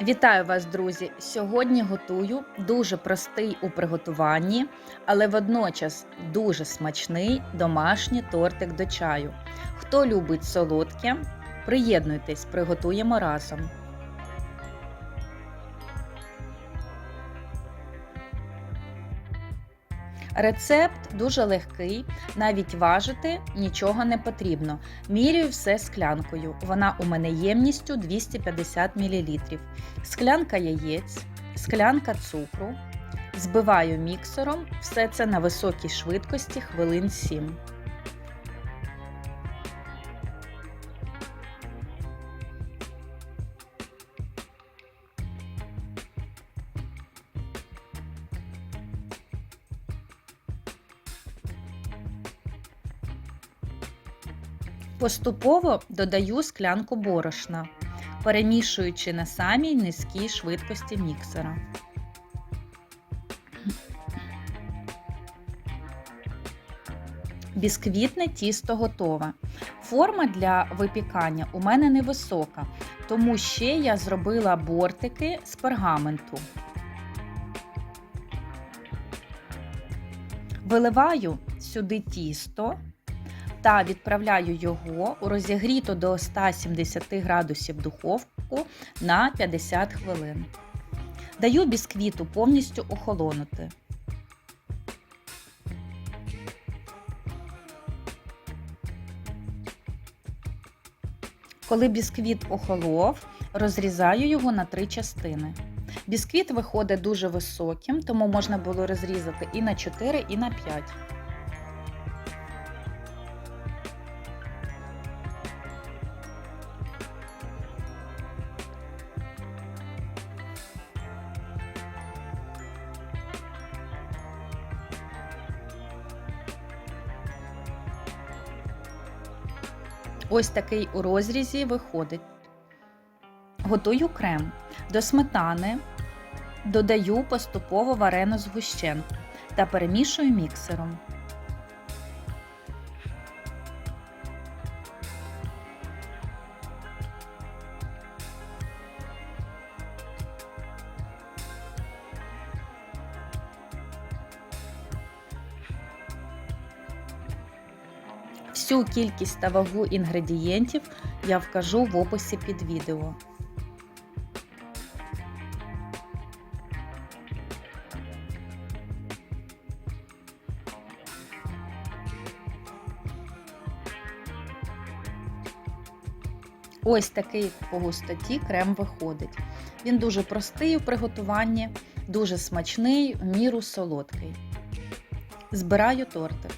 Вітаю вас, друзі! Сьогодні готую дуже простий у приготуванні, але водночас дуже смачний домашній тортик до чаю. Хто любить солодке, приєднуйтесь, приготуємо разом. Рецепт дуже легкий, навіть важити нічого не потрібно. Мірюю все склянкою. Вона у мене ємністю 250 мл. Склянка яєць, склянка цукру. Збиваю міксером, все це на високій швидкості хвилин 7. Поступово додаю склянку борошна, перемішуючи на самій низькій швидкості міксера. Бісквітне тісто готове. Форма для випікання у мене невисока, тому ще я зробила бортики з пергаменту. Виливаю сюди тісто та відправляю його у розігріту до 170 градусів духовку на 50 хвилин. Даю бісквіту повністю охолонути. Коли бісквіт охолов, розрізаю його на три частини. Бісквіт виходить дуже високим, тому можна було розрізати і на 4, і на 5. Ось такий у розрізі виходить. Готую крем. До сметани додаю поступово варену згущенку та перемішую міксером. Всю кількість та вагу інгредієнтів я вкажу в описі під відео. Ось такий по густоті крем виходить. Він дуже простий у приготуванні, дуже смачний, в міру солодкий. Збираю тортик.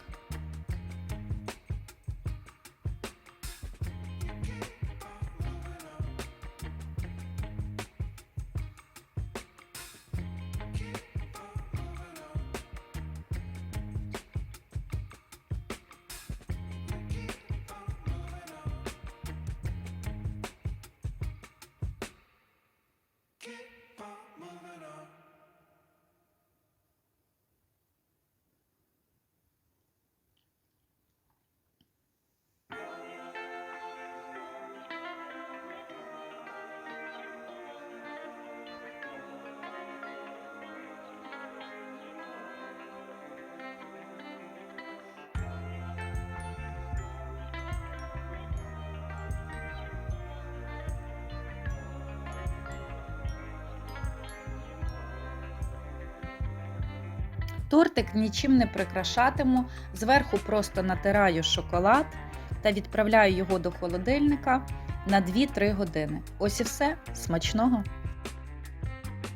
Тортик нічим не прикрашатиму, зверху просто натираю шоколад та відправляю його до холодильника на 2-3 години. Ось і все. Смачного!